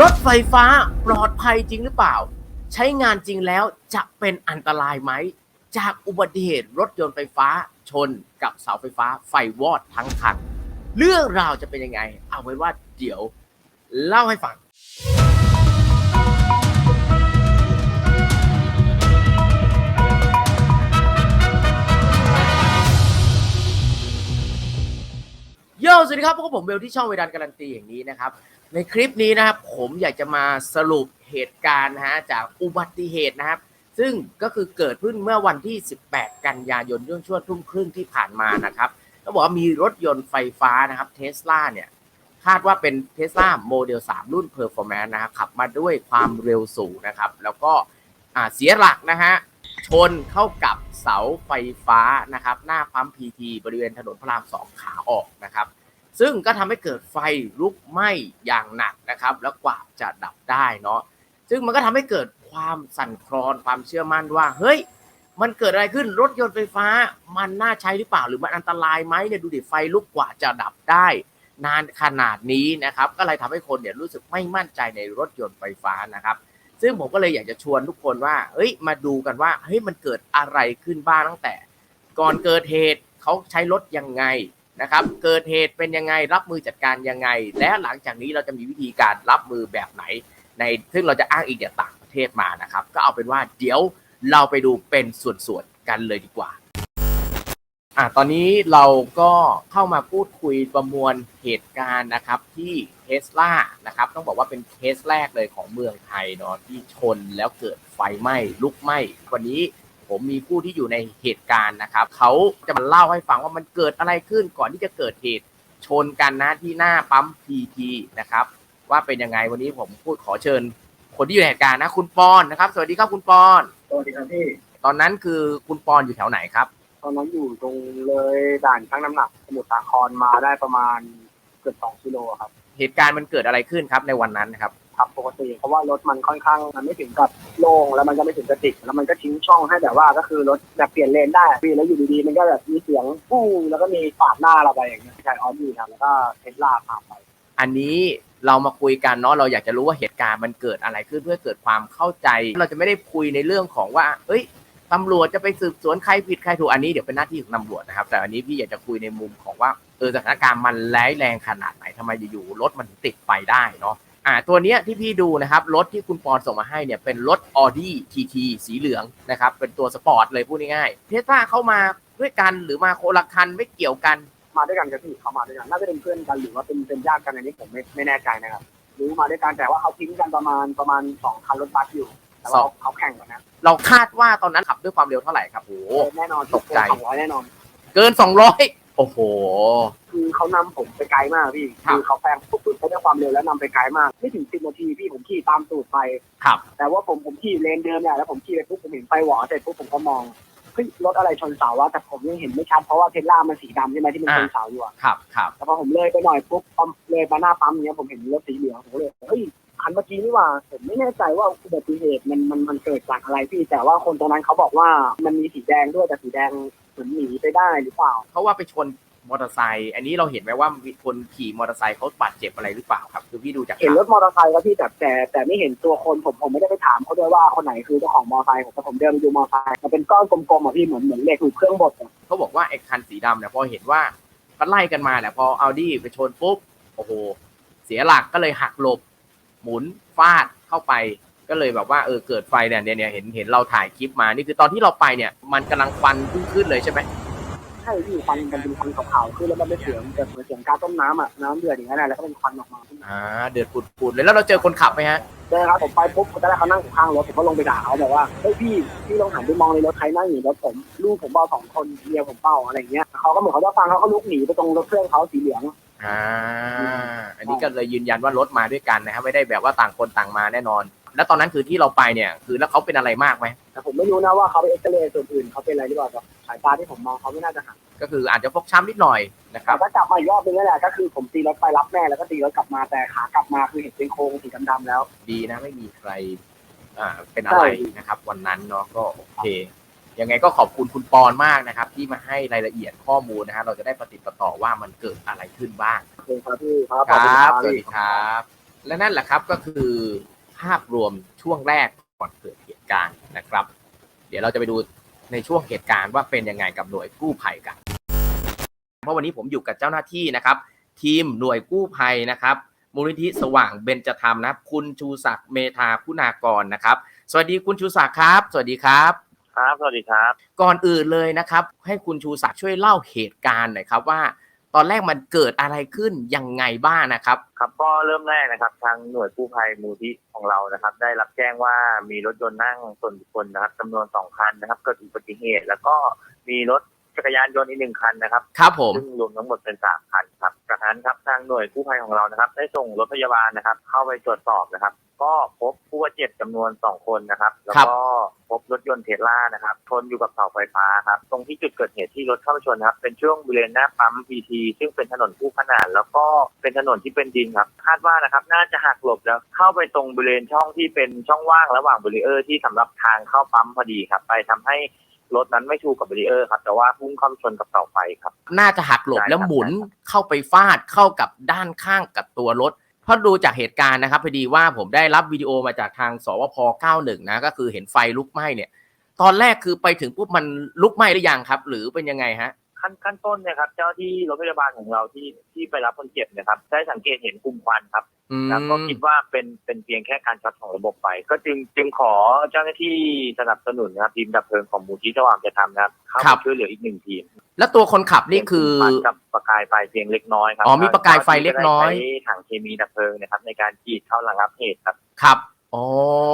รถไฟฟ้าปลอดภัยจริงหรือเปล่า ใช้งานจริงแล้วจะเป็นอันตรายไหม จากอุบัติเหตุรถยนต์ไฟฟ้าชนกับเสาไฟฟ้าไฟวอดทั้งคัน เรื่องราวจะเป็นยังไง เอาไว้ว่าเดี๋ยวเล่าให้ฟังโยสวัสดีครับพวกบผมเบลที่ช่องเวดันการันตีอย่างนี้นะครับ ในคลิปนี้นะครับผมอยากจะมาสรุปเหตุการณ์นะฮะจากอุบัติเหตุนะครับ ซึ่งก็คือเกิดขึ้นเมื่อวันที่ 18 กันยายนช่วงช่วงทุ่มครึ่งที่ผ่านมานะครับต้องบอกว่ามีรถยนต์ไฟฟ้านะครับเทสลาเนี่ยคาดว่าเป็นเทสลาโมเดล 3 รุ่น Performance นะครับขับมาด้วยความเร็วสูงนะครับ แล้วก็เสียหลักนะฮะชนเข้ากับเสาไฟฟ้านะครับ หน้าปั๊มพีทีบริเวณถนนพระรามสองขาออกนะครับ ซึ่งก็ทำให้เกิดไฟลุกไหม้อย่างหนักนะครับ แล้วกว่าจะดับได้เนาะซึ่งมันก็ทำให้เกิดความสั่นคลอนความเชื่อมั่นว่า เฮ้ย มันเกิดอะไรขึ้นรถยนต์ไฟฟ้า มันน่าใช้หรือเปล่าหรือมันอันตรายไหมเนี่ยดูดิไฟลุกกว่าจะดับได้ นานขนาดนี้นะครับ ก็เลยทำให้คนเนี่ยรู้สึกไม่มั่นใจในรถยนต์ไฟฟ้านะครับ ซึ่งผมก็เลยอยากจะชวนทุกคนว่า เฮ้ย มาดูกันว่าเฮ้ยมันเกิดอะไรขึ้นบ้างตั้งแต่ ก่อนเกิดเหตุเขาใช้รถยังไง นะครับ เกิดเหตุเป็นยังไงรับมือจัดการยังไง และหลังจากนี้เราจะมีวิธีการรับมือแบบไหน ในซึ่งเราจะอ้างอิงจากต่างประเทศมานะครับ ก็เอาเป็นว่าเดี๋ยวเราไปดูเป็นส่วนๆกันเลยดีกว่าอะตอนนี้เราก็เข้ามาพูดคุยประมวลเหตุการณ์นะครับที่เทสลานะครับต้องบอกว่าเป็นเคสแรกเลยของเมืองไทยเนาะที่ชนแล้วเกิดไฟไหม้ลุกไหม้วันนี้ ผมมีผู้ที่อยู่ในเหตุการณ์นะครับเขาจะมาเล่าให้ฟังว่ามันเกิดอะไรขึ้นก่อนที่จะเกิดเหตุชนกันนะที่หน้าปั๊มพีทีนะครับ ว่าเป็นยังไงวันนี้ผมพูดขอเชิญ คนที่อยู่ในเหตุการณ์นะคุณปอนนะครับ สวัสดีครับคุณปอนสวัสดีครับพี่ตอนนั้นคือคุณปอนอยู่แถวไหนครับ ตอนนั้นอยู่ตรงเลยด่านชั่งน้ำหนักสมุทรสาครมาได้ประมาณเกือบสองกิโลครับ เหตุการณ์มันเกิดอะไรขึ้นครับในวันนั้นนะครับ ขับปกติ เพราะว่ารถมันค่อนข้างมันไม่ถึงกับโล่งแล้วมันก็ไม่ถึงกระติดแล้วมันก็ทิ้งช่องให้แบบว่าก็คือรถแบบเปลี่ยนเลนได้พี่แล้วอยู่ดีๆมันก็แบบมีเสียงปู้แล้วก็มีปาดหน้าเราไปอย่างเงี้ยใช่ออดี้ครับแล้วก็เทสลาผ่านไป อันนี้เรามาคุยกันเนาะเราอยากจะรู้ว่าเหตุการณ์มันเกิดอะไรขึ้นเพื่อเกิดความเข้าใจ เราจะไม่ได้คุยในเรื่องของว่า เอ้ยตำรวจจะไปสืบสวนใครผิดใครถูกอันนี้เดี๋ยวเป็นหน้าที่ของตำรวจนะครับ แต่อันนี้พี่อยากจะคุยในมุมของว่าเออสถานการณ์มันร้ายแรงขนาดไหนทำไมอยู่ๆรถมันติดไฟได้เนาะ อ่าตัวเนี้ยที่พี่ดูนะครับรถที่คุณปอนส่งมาให้เนี่ยเป็นรถ Audi TT สีเหลืองนะครับเป็นตัวสปอร์ตเลยพูดง่ายๆเทสลาเข้ามาด้วยกันหรือมาคนละคันไม่เกี่ยวกันมาด้วยกันกับพี่เขามาด้วยกันน่าจะเป็นเพื่อนกันหรือว่าเป็นเป็นญาติกันอันนี้ผมไม่ไม่แน่ใจนะครับรู้มาด้วยกันแต่ว่าเขาทิ้งกันประมาณประมาณสองคันรถบัสอยู่แต่ว่าเขาเขาแข่งกันนะเราคาดว่าตอนนั้นขับด้วยความเร็วเท่าไหร่ครับโอ้โหแน่นอนตกใจสองร้อยแน่นอน เกิน200 โอ้โห คือเขานำผมไปไกลมากพี่ครับ คือเขาแซงปุ๊บปุ๊บไปด้วยความเร็วแล้วนำไปไกลมาก ไม่ถึงสิบนาทีพี่ผมขี่ตามตูดไป ครับ แต่ว่าผมผมขี่เลนเดิมเนี่ยแล้วผมขี่ไปปุ๊บผมเห็นไฟหวอเสร็จปุ๊บผมก็มองเฮ้ยรถอะไรชนเสาวะแต่ผมยังเห็นไม่ชัดเพราะว่าเทสลามันสีดำใช่ไหมที่มันชนเสาอยู่อะครับ ครับ แต่พอผมเลยไปหน่อยปุ๊บพอเลยมาหน้าปั๊มเนี้ยผมเห็นรถสีเหลืองผมก็เลยเฮ้ยคันเมื่อกี้นี่หว่าผมไม่แน่ใจว่าอุบัติเหตุมันมันมันเกิดจากอะไรพี่ แต่ว่าคนตรงนั้นเขาบอกว่ามันมีสีแดงด้วยแต่สีแดง เหมือนหนีไปได้หรือเปล่าเขาว่าไปชนมอเตอร์ไซค์อันนี้เราเห็นไหมว่ามีคนขี่มอเตอร์ไซค์เขาบาดเจ็บอะไรหรือเปล่าครับ คือพี่ดูจากเห็นข่าวรถมอเตอร์ไซค์ครับพี่แต่แต่แต่ไม่เห็นตัวคนผมผมไม่ได้ไปถามเขาด้วยว่าคนไหนคือเจ้าของมอเตอร์ไซค์ผมแต่ผมเดินไปดูมอเตอร์ไซค์มันเป็นก้อนกลมๆอะพี่เหมือนเหมือนเหล็กถูกเครื่องบดอะเขาบอกว่าไอ้คันสีดำเนี่ยพอเห็นว่าก็ไล่กันมาแหละพอเอาดี้ไปชนปุ๊บโอ้โห เสียหลักก็เลยหักหลบ หมุนฟาดเข้าไป ก็เลยแบบว่าเออเกิดไฟเนี่ยเนี่ยเนี่ยเห็นเห็นเราถ่ายคลิปมานี่คือตอนที่เราไปเนี่ย มันกำลังฟันขึ้นขึ้นเลยใช่ไหมใช่พี่ควันมันเป็นควันขาวๆขึ้นแล้วมันเป็นเสียงแบบเหมือนเสียงการต้มน้ำอะน้ำเดือดอย่างนั้นแหละแล้วก็เป็นควันออกมาขึ้นมาอ่าเดือดปุดๆเลยแล้วเราเจอคนขับไหมฮะใช่ครับผมไปปุ๊บเขาได้เขานั่งอยู่ข้างรถผมก็ลงไปด่าเขาบอกว่าเฮ้ยพี่พี่ลองหันไปมองในรถใครนั่งอยู่รถผมลูกผมเบาสองคนเมียผมเบาอะไรอย่างเงี้ยเขาก็เหมือนเขาจะฟังเขาก็ลุกหนีไปตรงรถเครื่องเขาสีเหลืองอ่าอันนี้ก็เลยยืนยันว่ารถมาด้วยกันนะครับไม่ได้แบบว่าต่างคนต่างมาแน่นอน แล้วตอนนั้นคือที่เราไปเนี่ยคือแล้วเขาเป็นอะไรมากไหมแต่ผมไม่รู้นะว่าเขาไปเอ็กซเรย์ส่วนอื่นเขาเป็นอะไรหรือเปล่าแต่สายตาที่ผมมองเขาไม่น่าจะหักก็คืออาจจะฟกช้ำนิดหน่อยนะครับแต่ก็กลับมาอีกรอบนึงนั่นแหละก็คือผมตีรถไปรับแม่แล้วก็ตีรถกลับมาแต่ขากลับมาคือเห็นเป็นโครงสีดำๆแล้ว ดีนะไม่มีใครอ่าเป็นอะไรใช่นะครับ วันนั้นเนาะก็โอเคยังไงก็ขอบคุณคุณปอนมากนะครับ ที่มาให้รายละเอียดข้อมูลนะฮะเราจะได้ปฏิดประต่อว่ามันเกิดอะไรขึ้นบ้างขอบคุณครับพี่ครับคขอบคุณรับครับสวัสดีครับ และนั่นแหละครับก็คือ ภาพรวมช่วงแรกก่อนเกิดเหตุการณ์นะครับ เดี๋ยวเราจะไปดูในช่วงเหตุการณ์ว่าเป็นยังไงกับหน่วยกู้ภัยกัน เพราะวันนี้ผมอยู่กับเจ้าหน้าที่นะครับ ทีมหน่วยกู้ภัยนะครับ มูลนิธิสว่างเบญจธรรมนะครับ คุณชูศักดิ์เมธาคุณากรนะครับ สวัสดีคุณชูศักดิ์ครับ สวัสดีครับ ครับ สวัสดีครับ ก่อนอื่นเลยนะครับ ให้คุณชูศักดิ์ช่วยเล่าเหตุการณ์หน่อยครับว่า ตอนแรกมันเกิดอะไรขึ้นยังไงบ้างนะครับครับก็เริ่มแรกนะครับ ทางหน่วยกู้ภัยมูลที่ของเรานะครับ ได้รับแจ้งว่ามีรถยนต์นั่งส่วนบุคคลนะครับจำนวนสองคันนะครับเกิดอุบัติเหตุ แล้วก็มีรถจักรยานยนต์อีกหนึ่งคันนะครับครับผมซึ่งรวมทั้งหมดเป็นสามคันครับจากนั้นครับทางหน่วยกู้ภัยของเรานะครับ ได้ส่งรถพยาบาลนะครับ เข้าไปตรวจสอบนะครับ ก็พบผู้บาดเจ็บจำนวนสองคนนะครับ แล้วก็พบรถยนต์เทสลานะครับชนอยู่กับเสาไฟฟ้าครับ ตรงที่จุดเกิดเหตุที่รถเข้าไปชนนะครับ เป็นช่วงบริเวณหน้าปั๊มพีทีซึ่งเป็นถนนคู่ขนาน แล้วก็เป็นถนนที่เป็นดินครับ คาดว่านะครับ น่าจะหักหลบแล้วเข้าไปตรงบริเวณช่องที่เป็นช่องว่างระหว่างบริเออร์ที่สำหรับทางเข้าปั๊มพอดีครับ ไปทำให้รถนั้นไม่ชูกับบริเออร์ครับ แต่ว่าพุ่งเข้าไปชนกับเสาไฟครับ น่าจะหักหลบใช่ครับแล้วหมุนเข้าไปฟาดเข้ากับด้านข้างกับตัวรถเพราะดูจากเหตุการณ์นะครับพอดีว่าผมได้รับวิดีโอมาจากทางสวพ 91 นะ ก็คือเห็นไฟลุกไหม้เนี่ย ตอนแรกคือไปถึงปุ๊บมันลุกไหม้หรือยังครับ หรือเป็นยังไงฮะ ขั้นขั้นต้นเนะครับ เจ้าที่รถพยาบาลของเราที่ที่ไปรับคนเจ็บเนะครับได้สังเกตเห็นกลุ่มควันครับอืมแล้วก็คิดว่าเป็นเป็นเพียงแค่การช็อตของระบบไฟก็จึงจึงขอเจ้าหน้าที่สนับสนุนนะครับทีมดับเพลิงของมูลที่สว่างจะทำนะครับเข้ามาช่วยเหลืออีกหนึ่งทีม แล้วตัวคนขับนี่คือเห็นกลุ่มควันกับประกายไฟเพียงเล็กน้อยครับอ๋อมีประกายไฟเล็กน้อยจ้าหาที่ได้ใช้ถังเคมีดับเพลิงนะครับในการฉีดเข้าระงับเหตุครับครับ อ๋อ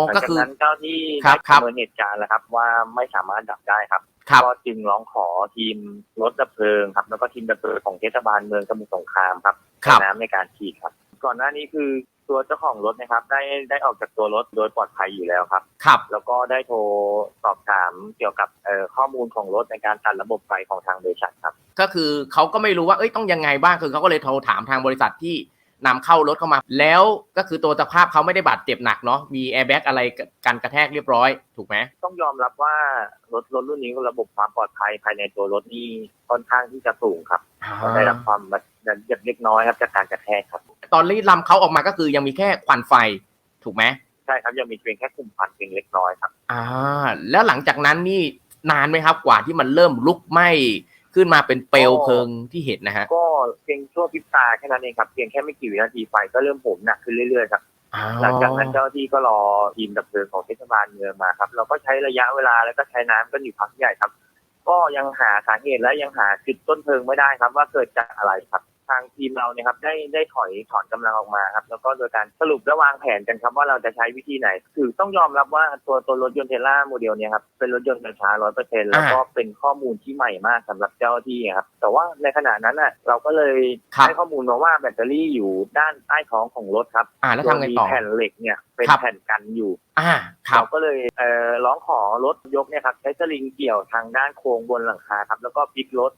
หลังก็จากคือ นั้นเจ้าที่ครัได้บครับประเมินเหตุการณ์แล้วครับ ว่าไม่สามารถดับได้ครับครับ ก็จึงร้องขอทีมรถดับเพลิงครับแล้วก็ทีมดับเพลิงของเทศบาลเมืองสมุทรสงครามครับครับใช้น้ำในการฉีดครับ ก่อนหน้านี้คือตัวเจ้าของรถนะครับ ได้ได้ออกจากตัวรถโดยปลอดภัยอยู่แล้วครับ ครับ แล้วก็ได้โทรสอบถามเกี่ยวกับเอ่อข้อมูลของรถในการตัดระบบไฟของทางบริษัทครับ ก็คือเขาก็ไม่รู้ว่าเอ้ยต้องยังไงบ้างคือเขาก็เลยโทรถามทางบริษัทที่ นำเข้ารถเข้ามา แล้วก็คือตัวสภาพเขาไม่ได้บาดเจ็บหนักเนาะมีแอร์แบ็กอะไรกันกระแทกเรียบร้อย ถูกไหมต้องยอมรับว่ารถรถรุ่นนี้ระบบความปลอดภัยภายในตัวรถนี่ค่อนข้างที่จะสูงครับได้รับความบาดเจ็บเล็กน้อยครับจากการกระแทกครับ ตอนรีลำเขาออกมาก็คือยังมีแค่ควันไฟถูกไหมใช่ครับยังมีเพียงแค่กลุ่มควันเพียงเล็กน้อยครับ อ่า แล้วหลังจากนั้นนี่นานไหมครับกว่าที่มันเริ่มลุกไหม้ ขึ้นมาเป็นเปลวเพลิงที่เห็นนะฮะ ก็เพียงชั่วพริบตาแค่นั้นเองครับเพียงแค่ไม่กี่วินาทีไฟก็เริ่มโหมหนักขึ้นเรื่อยๆครับอ๋อหลังจากนั้นเจ้าหน้าที่ก็รอทีมดับเพลิงของเทศบาลเมืองมาครับ เราก็ใช้ระยะเวลาแล้วก็ใช้น้ำกันอยู่พักใหญ่ครับ ก็ยังหาสาเหตุและยังหาจุดต้นเพลิงไม่ได้ครับ ว่าเกิดจากอะไรครับทางทีมเราเนี่ยครับได้ได้ถอยถอนกำลังออกมาครับแล้วก็โดยการสรุปและวางแผนกันครับว่าเราจะใช้วิธีไหน คือต้องยอมรับว่าตัวตัวรถยนต์เทสลาโมเดลเนี่ยครับเป็นรถยนต์ไฟฟ้าร้อยเปอร์เซ็นต์แล้วก็เป็นข้อมูลที่ใหม่มากสำหรับเจ้าหน้าที่ครับแต่ว่าในขณะนั้นน่ะเราก็เลยครับให้ข้อมูลมาว่าแบตเตอรี่อยู่ด้านใต้ท้องของรถครับอ่าแล้วทำไงต่อโดยมีแผ่นเหล็กเนี่ยเป็นครับแผ่นกันอยู่อ่าครัเราบก็เลยเอ่อร้องขอรถยกเนี่ยครับใช้สลิงเกี่ยวทางด้านโครงบนหลังคาครับแล้วก็พลิกรถ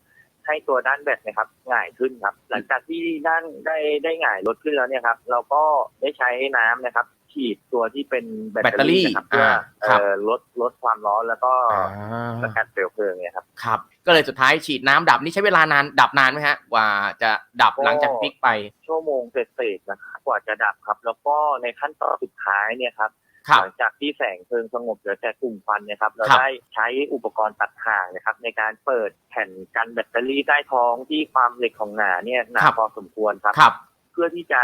ให้ตัวด้านแบตเนะครับหง่ายขึ้นครับ หลังจากที่ด้านได้ได้หง่ายรถขึ้นแล้วเนี่ยครับเราก็ได้ใช้น้ำนะครับฉีดตัวที่เป็นแบตเตอรี่นะครับเพื่ออ่าครับเอ่อลดลดความร้อนแล้วก็อ่าสกัดเปลวเพลิงเนี่ยครับครับ ก็เลยสุดท้ายฉีดน้ำดับนี่ใช้เวลานานดับนานไหมฮะกว่าจะดับก็หลังจากพลิกไป ชั่วโมงเศษๆนะครับกว่าจะดับครับ แล้วก็ในขั้นตอนสุดท้ายเนี่ยครับครับ หลังจากที่แสงเพลิงสงบเหลือแต่กลุ่มควันเนะครับ เราครับได้ใช้อุปกรณ์ตัดห่างนะครับ ในการเปิดแผ่นกันแบตเตอรี่ใต้ท้องที่ความเหล็กของหนาเนี่ยหนาครับพอสมควรครับครับ เพื่อที่จะ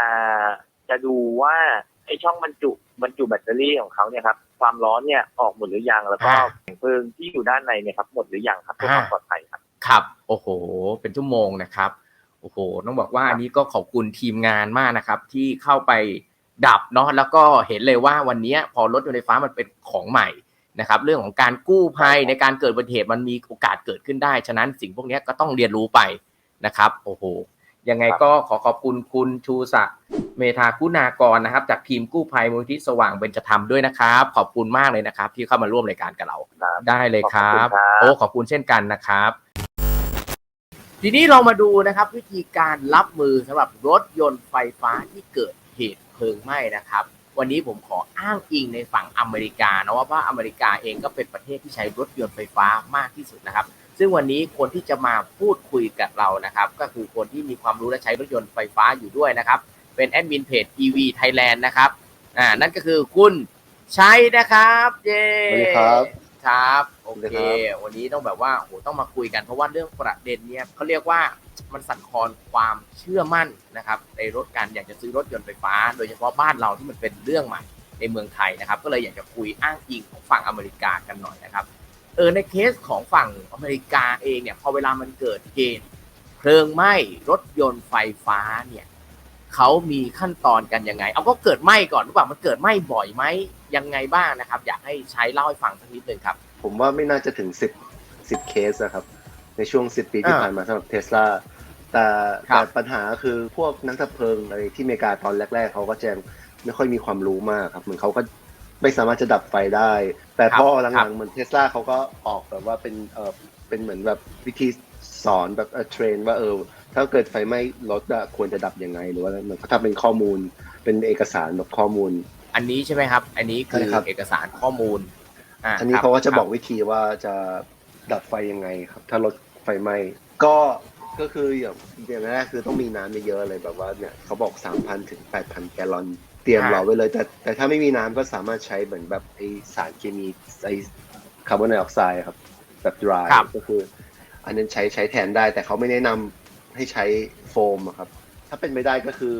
จะดูว่าไอ้ช่องบรรจุบรรจุแบตเตอรี่ของเขาเนี่ยครับความร้อนเนี่ยออกหมดหรือยังแล้วก็อ่าแสงเพลิงที่อยู่ด้านในเนี่ยครับหมดหรือยังครับเพื่อความปลอดภัยครับครับโอ้โห เป็นชั่วโมงนะครับโอ้โหต้องบอกว่าอันนี้ก็ขอบคุณทีมงานมากนะครับ ที่เข้าไป ดับเนาะแล้วก็เห็นเลยว่าวันนี้พอรถยนต์ไฟฟ้ามันเป็นของใหม่นะครับเรื่องของการกู้ภัยในการเกิดอุบัติเหตุมันมีโอกาสเกิดขึ้นได้ ฉะนั้นสิ่งพวกนี้ก็ต้องเรียนรู้ไปนะครับโอ้โหยังไงก็ขอขอบคุณคุณชูศักดิ์เมธาคุณากรนะครับ จากทีมกู้ภัยมูลที่สว่างเบญจธรรมด้วยนะครับ ขอบคุณมากเลยนะครับ ที่เข้ามาร่วมรายการกับเราครับได้เลยครับขอบคุณครับโอ้ขอบคุณเช่นกันนะครับ ทีนี้เรามาดูนะครับ วิธีการรับมือสำหรับรถยนต์ไฟฟ้าที่เกิดเหตุ เพลิงไหม้นะครับ วันนี้ผมขออ้างอิงในฝั่งอเมริกานะว่าว่าอเมริกาเองก็เป็นประเทศที่ใช้รถยนต์ไฟฟ้ามากที่สุดนะครับ ซึ่งวันนี้คนที่จะมาพูดคุยกับเรานะครับ ก็คือคนที่มีความรู้และใช้รถยนต์ไฟฟ้าอยู่ด้วยนะครับ เป็นแอดมินเพจ EV Thailand นะครับอ่านั่นก็คือคุณชัยนะครับ เย้สวัสดีครับ ครับ โอสวัสเคดีครับวันนี้ต้องแบบว่าโหต้องมาคุยกันเพราะว่าเรื่องประเด็นเนี้ยเขาเรียกว่ามันสั่นคลอนความเชื่อมั่นนะครับ ในรถการอยากจะซื้อรถยนต์ไฟฟ้า โดยเฉพาะบ้านเราที่มันเป็นเรื่องใหม่ในเมืองไทยนะครับ ก็เลยอยากจะคุยอ้างอิงของฝั่งอเมริกากันหน่อยนะครับเออในเคสของฝั่งอเมริกาเองเนี่ยพอเวลามันเกิดเหตุเพลิงไหม้รถยนต์ไฟฟ้าเนี่ย เขามีขั้นตอนกันยังไง เอาก็เกิดไหม้ก่อนหรือเปล่ามันเกิดไหม้บ่อยไหมยังไงบ้างนะครับ อยากให้ใช้เล่าให้ฟังสักนิดหนึ่งครับ ผมว่าไม่น่าจะถึงสิบสิบเคสนะครับ ในช่วงสิบปีที่อ่าผ่านมาสำหรับเทสลาแต่ครับแต่ปัญหาคือพวกนักดับเพลิงอะไรที่อเมริกาตอนแรก ๆ เขาก็จะไม่ค่อยมีความรู้มากครับเหมือนเขาก็ไม่สามารถจะดับไฟได้ แต่พอหลังๆเหมือนเทสลาเขาก็ออกแบบว่าเป็นเออเป็นเหมือนแบบวิธีสอนแบบเออเทรนว่าเออถ้าเกิดไฟไหม้รถอะควรจะดับยังไง หรือว่าเหมือนเขาทำเป็นข้อมูลเป็นเอกสารแบบข้อมูล อันนี้ใช่ไหมครับ อันนี้คือใช่ครับเอกสารข้อมูลอ่าอันนี้ครับเขาก็จะครับอกวิธีว่าจะดับไฟยังไงครับ ถ้ารถไฟไหม้ก็ก็คืออย่างอย่างแรกคือต้องมีน้ำเยอะๆเลยแบบว่าเนี่ยเขาบอก 3,000 ถึง 8,000 แกลลอน เตรียมรอไว้เลย แต่แต่ถ้าไม่มีน้ำก็สามารถใช้เหมือนแบบไอสารเคมีไอคาร์บอนไดออกไซด์ครับ แบบ dry ครับก็คือ อันนั้นใช้ใช้แทนได้ แต่เขาไม่แนะนำให้ใช้โฟมอะครับ ถ้าเป็นไม่ได้ก็คือ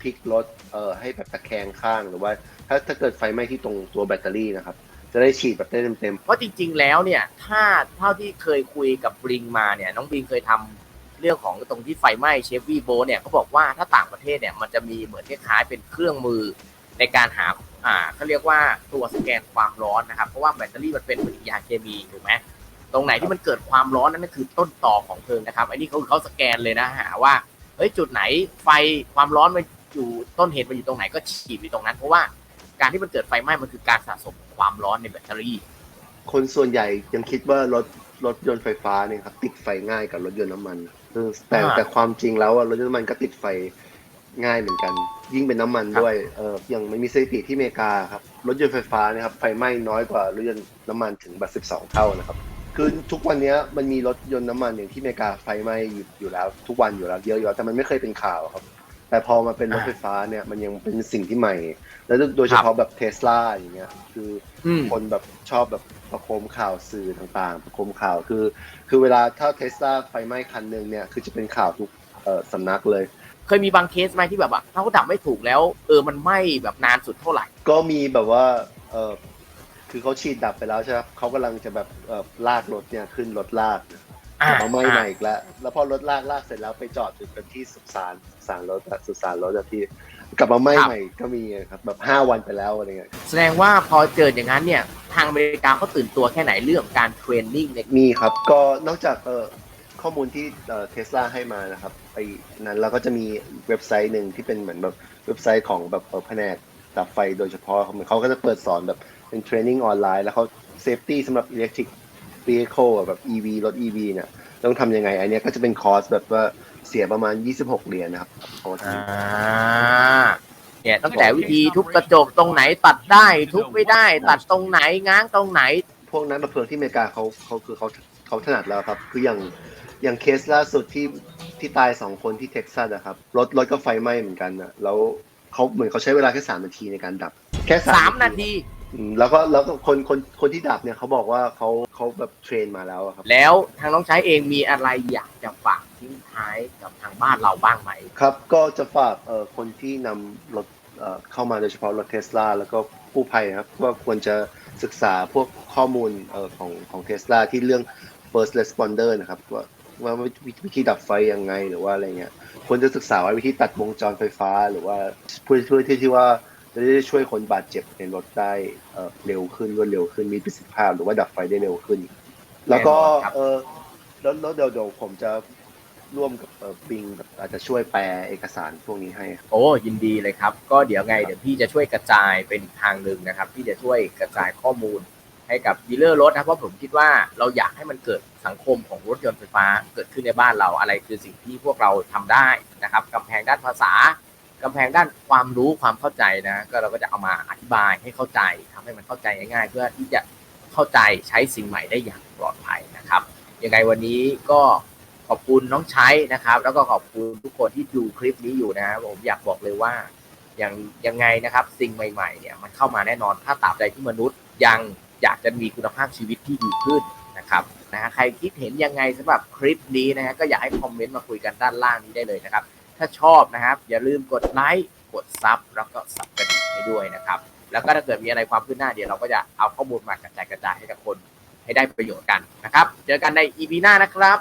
พลิกรถเอ่อให้แบบตะแคงข้างหรือว่า ถ้าถ้าเกิดไฟไหม้ที่ตรงตัวแบตเตอรี่นะครับจะได้ฉีดแบบได้เต็มๆ เพราะจริงๆ แล้วเนี่ย ถ้าเท่าที่เคยคุยกับบริงมาเนี่ย น้องบริงเคยทำ เรื่องของตรงที่ไฟไหม้เชฟวีโบเนี่ยเขาบอกว่าถ้าต่างประเทศเนี่ยมันจะมีเหมือนคล้ายๆเป็นเครื่องมือในการหาอ่าเขาเรียกว่าตัวสแกนความร้อนนะครับ เพราะว่าแบตเตอรี่มันเป็นปฏิกิริยาเคมีถูกไหมตรงไหนที่มันเกิดความร้อนนั่นก็คือต้นตอของเพลิงนะครับอันนี้เขาเขาสแกนเลยนะหาว่าเฮ้ยจุดไหนไฟความร้อนมันอยู่ต้นเหตุมันอยู่ตรงไหนก็ฉีดไปตรงนั้น เพราะว่าการที่มันเกิดไฟไหม้มันคือการสะสมความร้อนในแบตเตอรี่ คนส่วนใหญ่ยังคิดว่ารถรถยนต์ไฟฟ้าเนี่ยครับติดไฟง่ายกับรถยนต์น้ำมัน ซึ่งแต่อ่า แต่ความจริงแล้วอะรถยนต์น้ำมันก็ติดไฟง่ายเหมือนกัน ยิ่งเป็นน้ำมันครับด้วยเอออย่างไม่มีสถิติที่อเมริกาครับรถยนต์ไฟฟ้าเนะครับไฟไหม้น้อยกว่ารถยนต์น้ำมันถึงแบบ12 เท่านะครับคือทุกวันเนี้ยมันมีรถยนต์น้ำมันอย่างที่อเมริกาไฟไหม้อยู่อยู่แล้ว ทุกวันอยู่แล้วเยอะอยู่แล้วแต่มันไม่เคยเป็นข่าวครับ แต่พอมาเป็นรถไฟฟ้าเนี่ยมันยังเป็นสิ่งที่ใหม่ แล้วโดยเฉพาะแบบเทสลาอย่างเงี้ยคือ อืม คนแบบชอบแบบ ประโคมข่าวสื่อต่างๆ ประโคมข่าวคือ คือเวลาถ้าเทสลาไฟไหม้คันหนึ่งเนี่ยคือจะเป็นข่าวทุกเอ่อสำนักเลย เคยมีบางเคสไหมที่แบบว่าถ้าเขาดับไม่ถูกแล้ว เออมันไหม้แบบนานสุดเท่าไหร่ ก็มีแบบว่าเออคือเขาฉีดดับไปแล้วใช่ไหมเขากำลังจะแบบเออลากรถเนี่ยขึ้นรถลากอ่าเขาไหม้ใหม่อีกแล้วแล้วพอรถลากลากเสร็จแล้วไปจอดอยู่กันที่สุสานสุสานรถอะสุสานรถอะที่ กลับมาไหม้ใหม่ก็มีครับแบบห้าวันไปแล้วอะไรเงี้ยแสดงว่าพอเจออย่างนั้นเนี่ย ทางอเมริกาเขาตื่นตัวแค่ไหนเรื่องของการเทรนนิ่งในมีครับ ก็นอกจากเอ่อข้อมูลที่เทสลาให้มานะครับไอ้นั้นเราก็จะมีเว็บไซต์หนึ่งที่เป็นเหมือนแบบเว็บไซต์ของแบบเอ่อแผนกดับไฟโดยเฉพาะเหมือนเขาก็จะเปิดสอนแบบเป็นเทรนนิ่งออนไลน์แล้วเขาเซฟตี้สำหรับ electric vehicle อะแบบ EV รถ EV เนี่ย ต้องทำยังไงอันเนี้ยก็จะเป็นคอร์สแบบว่าเสียประมาณ 26 เหรียญนะครับคอร์สอ่าเนี่ยตั้งแต่วิธีทุบกระจกตรงไหนตัดได้ ทุบไม่ได้ ตัดตรงไหนง้างตรงไหนพวกนั้นดับเพลิงที่อเมริกาเขาเขาคือเขาเขาถนัดแล้วครับ คืออย่างอย่างเคสล่าสุดที่ที่ตายสองคนที่เท็กซัสอะครับรถรถก็ไฟไหม้เหมือนกันอะแล้วเขาเหมือนเขาใช้เวลาแค่สามนาทีในการดับ แค่สามนาที อืมแล้วก็แล้วก็คนคนคนที่ดับเนี่ยเขาบอกว่าเขาเขาแบบเทรนมาแล้วอะครับ แล้วทางน้องใช้เองมีอะไรอยากจะฝากทิ้งท้ายกับทางบ้านเราบ้างไหม ครับก็จะฝากเอ่อคนที่นำรถเอ่อเข้ามาโดยเฉพาะรถเทสลาแล้วก็ผู้ภัยนะครับว่าควรจะศึกษาพวกข้อมูลเอ่อของของเทสลาที่เรื่อง first responder นะครับว่าว่าวิวิธีดับไฟยังไงหรือว่าอะไรเงี้ยควรจะศึกษาว่าวิธีตัดวงจรไฟฟ้าหรือว่าเพื่อเพื่อที่ที่ว่า จะได้ช่วยคนบาดเจ็บในรถได้เอ่อเร็วขึ้นรวดเร็วขึ้นมีประสิทธิภาพหรือว่าดับไฟได้เร็วขึ้น แล้วก็แน่นอนครับเออแล้วแล้วเดี๋ยวเดี๋ยวผมจะร่วมกับเออปิงแบบอาจจะช่วยแปลเอกสารพวกนี้ให้ โอ้ยินดีเลยครับ ก็เดี๋ยวไงเดี๋ยวพี่จะช่วยกระจายเป็นอีกทางหนึ่งนะครับที่จะช่วยกระจายข้อมูลให้กับดีลเลอร์รถนะเพราะผมคิดว่าเราอยากให้มันเกิดสังคมของรถยนต์ไฟฟ้าเกิดขึ้นในบ้านเราอะไรคือสิ่งที่พวกเราทำได้นะครับกำแพงด้านภาษา กำแพงด้านความรู้ความเข้าใจนะ ก็เราก็จะเอามาอธิบายให้เข้าใจทำให้มันเข้าใจง่ายๆ เพื่อที่จะเข้าใจใช้สิ่งใหม่ได้อย่างปลอดภัยนะครับยังไงวันนี้ก็ขอบคุณน้องใช้นะครับ แล้วก็ขอบคุณทุกคนที่ดูคลิปนี้อยู่นะครับผมอยากบอกเลยว่าอย่างยังไงนะครับ สิ่งใหม่ๆเนี่ยมันเข้ามาแน่นอนถ้าตราบใดที่มนุษย์ยังอยากจะมีคุณภาพชีวิตที่ดีขึ้นนะครับนะฮะใครคิดเห็นยังไงสำหรับคลิปนี้นะฮะก็อยากให้คอมเมนต์มาคุยกันด้านล่างนี้ได้เลยนะครับ ถ้าชอบนะครับ อย่าลืมกดไลค์กดซับแล้วก็สับกระดิ่งให้ด้วยนะครับ แล้วก็ถ้าเกิดมีอะไรความคืบหน้าเดี๋ยวเราก็จะเอาข้อมูลมากระจายกระจายให้กับคนให้ได้ประโยชน์กันนะครับ เจอกันใน EP หน้านะครับ